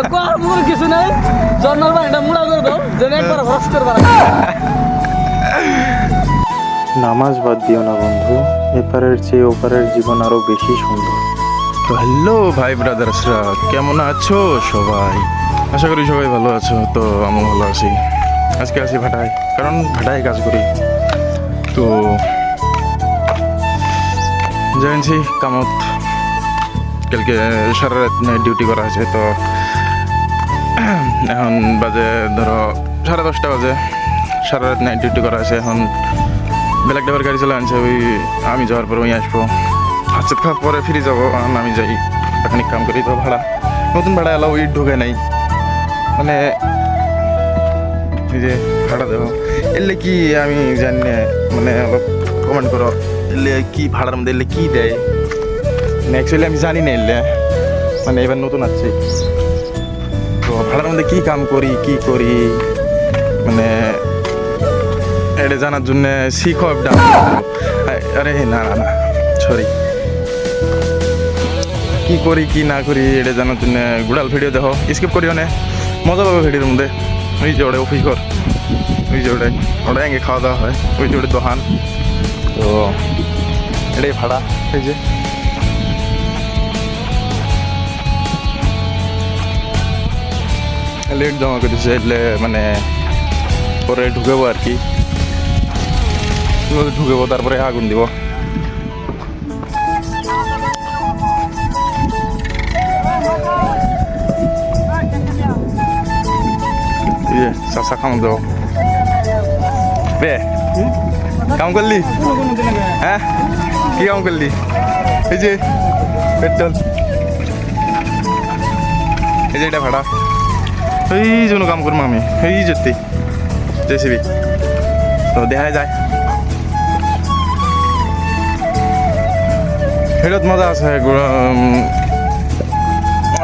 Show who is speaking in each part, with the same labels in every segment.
Speaker 1: একো আর মোর কিছু নাই। জন্নার বাড়িটা মুড়া করে দাও যেন একবার ভরস করবা
Speaker 2: নামাজ বাদ দিও না বন্ধু। এপারের চেয়ে ওপারের জীবন আরও বেশি সুন্দর।
Speaker 3: তো হ্যালো ভাই ব্রাদার্সরা কেমন আছো সবাই? আশা করি সবাই ভালো আছো তো আমিও ভালো আছি। আজকে আছি ভাটায় কারণ ভাটায় কাজ করি। তো জানছি কামত কালকে সারা রাত ডিউটি করা হয়েছে তো এখন বাজে ধরো সাড়ে দশটা বাজে। সারা রাত নাইট ডিউটি করা আছে, এখন ব্ল্যাক ড্রাইভার গাড়ি চলে আনছে, ওই আমি যাওয়ার পর ওই আসব। হাত খাওয়ার পরে ফিরে যাব, এখন আমি যাই এখানে কাম করি তো ভাড়া। নতুন ভাড়া এলাও ওই ঢুকে নাই। মানে যে ভাড়া দেবো। এলে কি আমি জানি না মানে অলপ কমেন্ট করো। এলে কি ভাড়ার মধ্যে, এলে কি দেয়? মানে অ্যাকচুয়ালি আমি জানি না এলে। মানে এবার নতুন আসছি। তো ভাড়ার মধ্যে কি কাম করি, কি করি? মানে এটা জানার জন্য শিখো আরে, না না না সরি কি করি, কি না করি, এটা জানার জন্য গুড়াল ভিডিও দেখো। স্কিপ করিও না। মজা পাবে ভিডিওর মধ্যে। ওই যে ওটা অফিস ঘর। ওই যে ওটাই। ওটা আগে খাওয়া দাওয়া হয়। ওই যে ওটা দোকান। তো, এটাই ভাড়া। এই যে। লেট জমা করেছে এলে মানে পরে ঢুকেবো আর কি। ঢুকেবো, তারপরে আগুন দিব। চাষা খাম দেবো বে কাম করলি? হ্যাঁ? কি কাম করলি? এই যে, পেট্রোল। এই যে, এটা ভাড়া। এই জন্য কাম করব আমি। এই যেতে জেসিবি তো দেখা যায়। ভিডিওত মজা আছে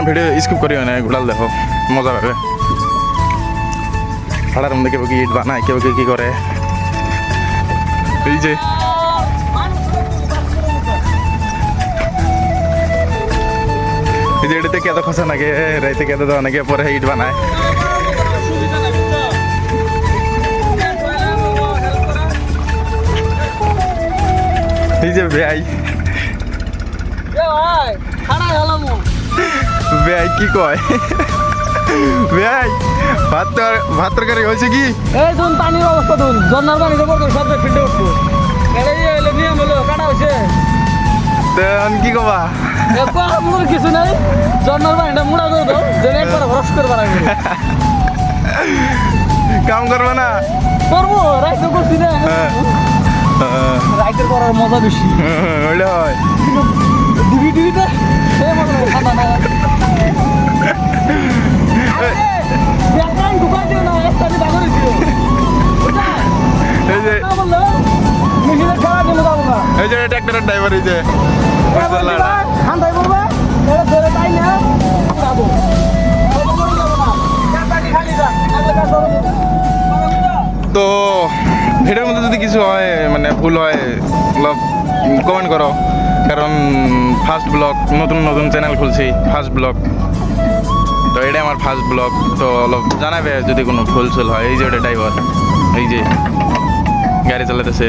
Speaker 3: ভিডিও স্কিপ করিও না গুড়াল দেখো মজা পাবে ভাড়ার মধ্যে কেউ কি ইট বানায় কেউ কি করে এই যে এটাতে কেদ খসা নাকি? রাইতে কেদ দেওয়া নাকি? পরে ইট বানায়। এই যে
Speaker 1: ভাই গেলাম
Speaker 3: কি কয়? বেআই ভাত ভাত তরকারি হয়েছে কি?
Speaker 1: এই ধুন পানির অবস্থা ধুন জন্নার পানি সব ফিল্ডে উঠবো এলে নিয়ম হলো কাটা হয়েছে
Speaker 3: তো কি কবা?
Speaker 1: একো আর মোর কিছু নাই। জন্নার বাড়িটা মুড়া করে দাও যেন একবার ভরস করবার আগে
Speaker 3: কাম করবে না?
Speaker 1: করব রাইতে করছি না রাইতের করার মজা বেশি
Speaker 3: ওইটা হয়
Speaker 1: ডিবি ডিবিতে সে মজা
Speaker 3: এই যে ট্র্যাক্টরের ড্রাইভার এই যে।
Speaker 1: এটা
Speaker 3: তো ভিডিওর মধ্যে যদি কিছু হয় মানে ভুল হয় কমেন্ট করো। কারণ ফার্স্ট ব্লগ নতুন নতুন চ্যানেল খুলছি ফার্স্ট ব্লগ তো এটাই আমার ফার্স্ট ব্লগ তো অলপ জানাবে যদি কোনো ভুল চুল হয়। এই যে ওটা ড্রাইভার এই যে গাড়ি চালাতেছে।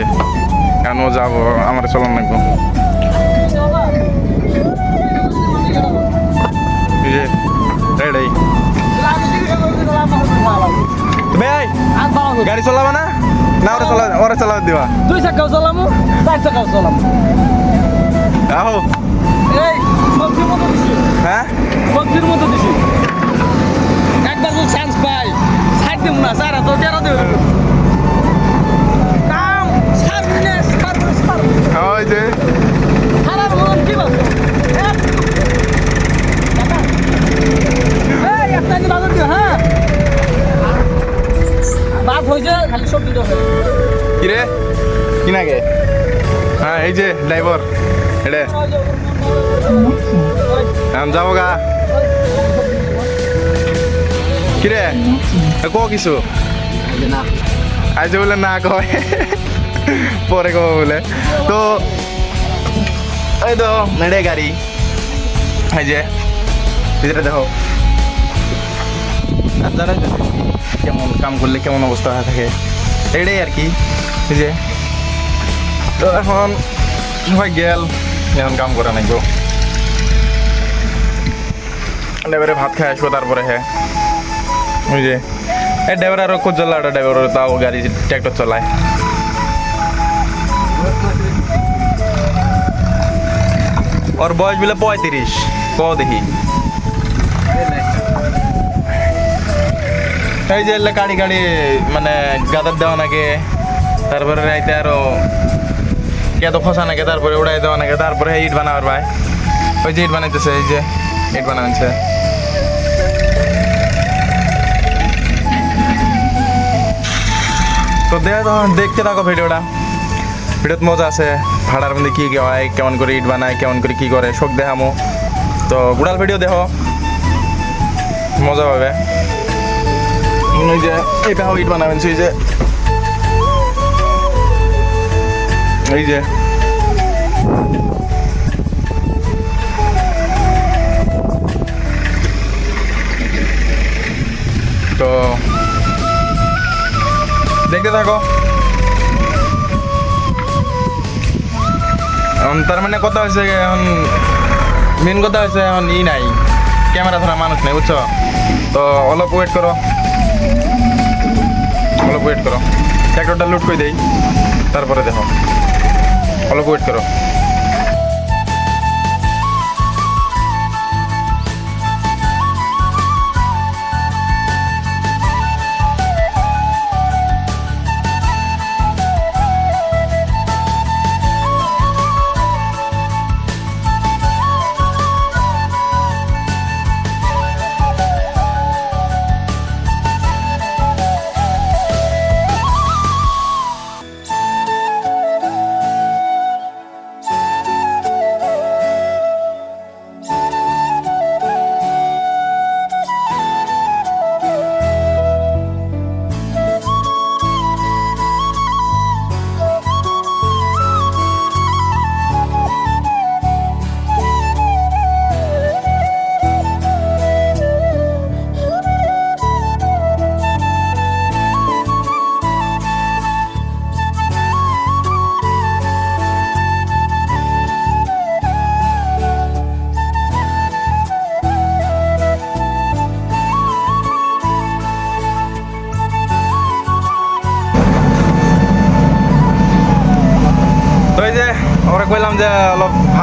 Speaker 3: কারণ ও যাব আমার চলন লাগবো। গাড়ি চলাবা না? না ওরা চলা ওরা চালাবে দিবা।
Speaker 1: দুই চাকাও চালামু চার চাকাও চালামু।
Speaker 3: আহো।
Speaker 1: এই সবজির মতো দিছি।
Speaker 3: হ্যাঁ?
Speaker 1: সবজির মতো দিছি। একবার যদি চান্স পাই সাইড দিব না স্যার তো তেরো দেব।
Speaker 3: ড্রাইভার এড়ে আমি যাব গা কি রে এ ক কিছু আজ বলে না কয় পরে কব বলে তো এই তো মেরে গাড়ি এই যে ভিতরে দেখো আর কেমন কাম করলে কেমন অবস্থা হয়ে থাকে এটাই আর কি যে তো এখন সবাই গেল। এখন কাম করে নাই গো। এবারে ভাত খাই আসব তারপরে হ্যাঁ ওই যে এই ড্রাইভার আরও কোচ জ্বালা ড্রাইভার তাও গাড়ি ট্র্যাক্টর চালায়। ওর বয়স বলে পঁয়ত্রিশ, ক দেখি। এই যে গাড়ি গাড়ি মানে গাদার দেওয়া নাকি তারপরে রাইতে আরও কেত খসা নাকি, তারপরে উড়াই দেওয়া নাকি, তারপরে ইট বানাবার ভাই। ওই যে ইট বানাইতেছে, এই যে ইট বানাচ্ছে তো দেখ দেখতে থাকো ভিডিওটা। ভিডিওত মজা আছে, ভাড়ার মধ্যে কি কি হয়, কেমন করে ইট বানায়, কেমন করে কি করে, শোক দেখামো। তো গুড়াল ভিডিও দেখো, মজা পাবে। ওই যে, এটা ইট বানাবেন, সেই যে এই যে। তো দেখতে থাকো। এখন তার মানে কথা হয়েছে এখন মেন কথা হয়েছে এখন ই নাই ক্যামেরা ধরা মানুষ নেই, বুঝছ? তো অলপ ওয়েট করো। অলপ ওয়েট করো। ট্র্যাক্টরটা লুট করে দেই, তারপরে দেখো। অলপ ওয়েট করো।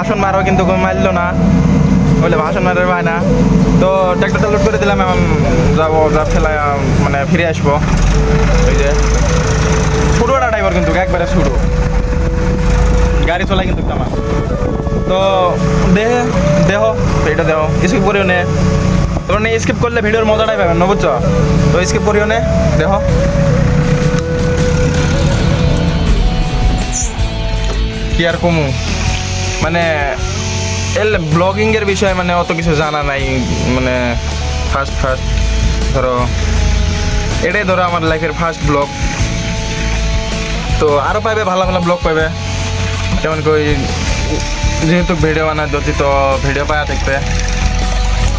Speaker 3: ভাষণ মারো কিন্তু মারলো না। বলে ভাষণ মারে পায় না। তো ট্র্যাক্টরটা লোড করে দিলাম, এখন যাব, যা ফেলা মানে ফিরে আসব। ওই যে ছোটোটা ড্রাইভার কিন্তু একবারে ছোটো গাড়ি চলাই কিন্তু আমার তো দেহ দেহ, এটা দেহ স্কিপ করিও নে। তোর স্কিপ করলে ভিডিওর মজাটাই পাবেন না, বুঝছ? তো স্কিপ করিও নে, দেহ। কি আর কমু? মানে এর ব্লগিংয়ের বিষয়ে মানে অত কিছু জানা নাই মানে ফার্স্ট ফার্স্ট ধরো, এটাই ধরো আমার লাইফের ফার্স্ট ব্লগ তো আরও পাইবে, ভালো ভালো ব্লগ পাইবে। যেমন কই, যেহেতু ভিডিও বানার যদি তো ভিডিও পাওয়া থাকবে।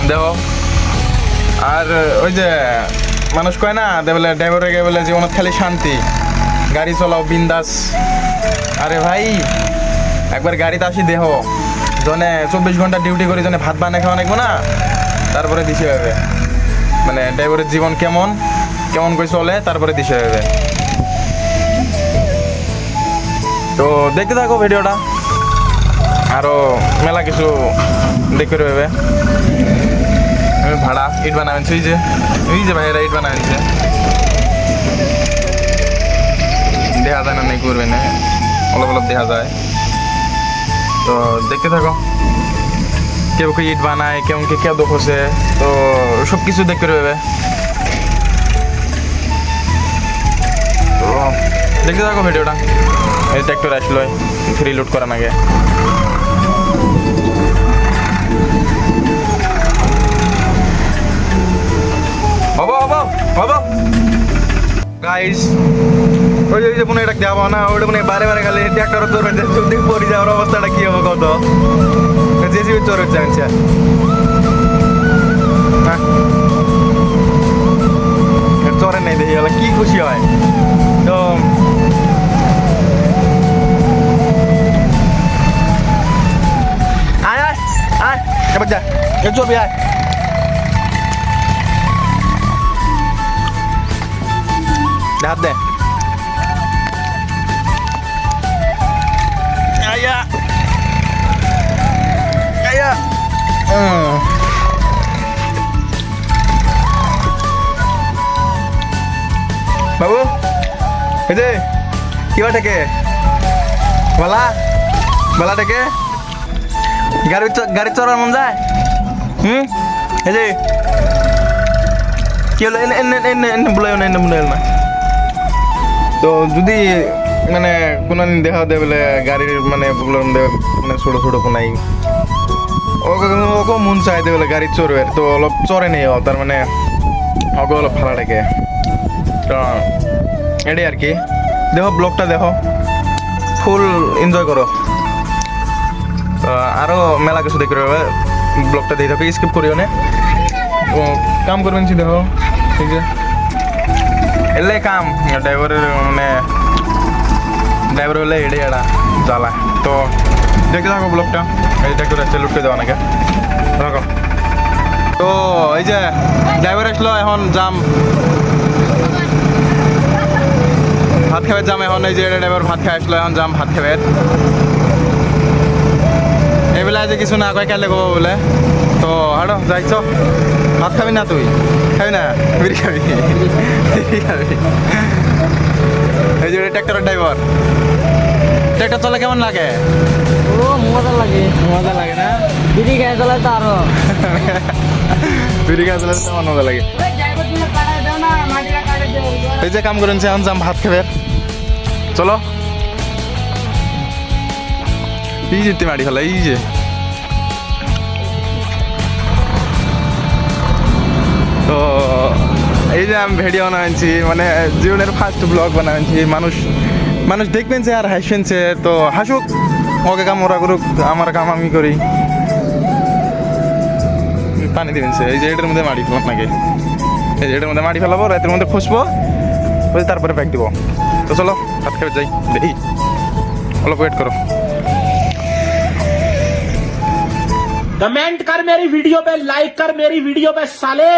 Speaker 3: দেখো, আর ওই যে মানুষ কয় না, দে বলে ড্রাইভারে গিয়ে বলে, জীবনত খালি শান্তি, গাড়ি চলাও, বিন্দাস। আরে ভাই একবার গাড়িতে আসি দেহ। জনে চব্বিশ ঘণ্টা ডিউটি করে, জনে ভাত বানিয়ে খাওয়া লাগবো না? তারপরে দিশে হবে মানে ড্রাইভারের জীবন কেমন কেমন করে চলে, তারপরে দিশে হবে তো দেখতে থাকো ভিডিওটা। আরও মেলা কিছু পাবে আমি ভাড়া ইট বানাবেন সেই যে। এই যে ভাইয়েরা ইট বানাবেন দেখা যায় না, নাই, করবে না। অলপ অলপ দেখা যায়। তো দেখতে থাকো। কেউ কেউ ইট বানায় কেমন কে কেউ খসে তো সব কিছু দেখতে পাবে। তো দেখতে থাকো ভিডিওটা। এই ট্র্যাক্টর আসলো, ফ্রি লোড করা নাগে হব হব হব গাইস ওই যে মনে এটা যাব না ওটা মনে বারে বারে গেলে ট্র্যাক্টর চড়বে যদি পড়ে যাওয়ার অবস্থাটা কি হবে কত? জেসিবি চড়ে চাইছে চড়ে নেই দেখি কি খুশি হয়। তো, আয় আয় আয়, এবার যা চলবি আয়। কিবা থেকে বলা? বলা থেকে গাড়ি গাড়ি চড়ার মন যায়? হুম? এই যে। কি হলো? এনে এনে এনে বলে না এনে বলে না। তো যদি মানে কোনো দিন দেখা দেয় বলে গাড়ির মানে বললাম মানে ছোটো ছোটো কোনাই ওকে মন চাই দে বলে গাড়ি চড়বে তো অলপ চড়ে নেই তার মানে ওকে অলপ ভালো লাগে তো এটাই আর কি? দেখো, ব্লগটা দেখো। ফুল এনজয় করো। আরও মেলা কিছু দেখতে পাবে। ব্লগটা দিয়ে থাকো স্কিপ করিও না। তো কাম করবেন দেখো? ঠিক আছে এলে কাম, ড্রাইভারের মানে ড্রাইভার হলে এড়ে এড়া, জ্বালা। তো, দেখতে থাকো ব্লগটা। এই দেখতে রাস্তায় লুটতে দেওয়া নাকি রাখো। তো, এই যে, ড্রাইভার আসলো, এখন জাম ভাত খাবে জাম এখন এই যে ড্রাইভার ভাত খাই আসলো এখন জাম ভাত খাবে। এইবেলা যে কিছু না কয় কেলে কব বলে। তো হাড়ো যাইছ ভাত খাবি না তুই? খাবি না? বিড়ি খাবি? খাবি? এই যে ট্র্যাক্টরের ড্রাইভার ট্র্যাক্টর চলে কেমন লাগে?
Speaker 1: ও মজা লাগে।
Speaker 3: মজা লাগে না?
Speaker 1: বিড়ি খেয়ে চলে তো আরও
Speaker 3: বিড়ি খাওয়া চলে তেমন মজা লাগে? এই যে কাম করেন এখন যাম ভাত খাবে। চলো। এই যে মাড়ি ফেলা এই যে। তো, এই যে আমি ভিডিও বানাচ্ছি মানে জীবনের ফার্স্ট ব্লগ বানাচ্ছি মানুষ মানুষ দেখবেন আর হাসবেন তো হাসুক, ওকে কাম ওরা করুক, আমার কাম আমি করি। পানি দিবেন এই যে এটার মধ্যে মাড়ি ফেলাম নাকি এই যে এটার মধ্যে মাড়ি ফেলাবো, রাতের মধ্যে খুঁজবো তারপরে ব্যাগ দিব। তো চলো ভাত খেয়ে যাই দেখি অল্প ওয়েট করো
Speaker 4: कमेंट कर मेरी वीडियो पे लाइक कर मेरी वीडियो पे साले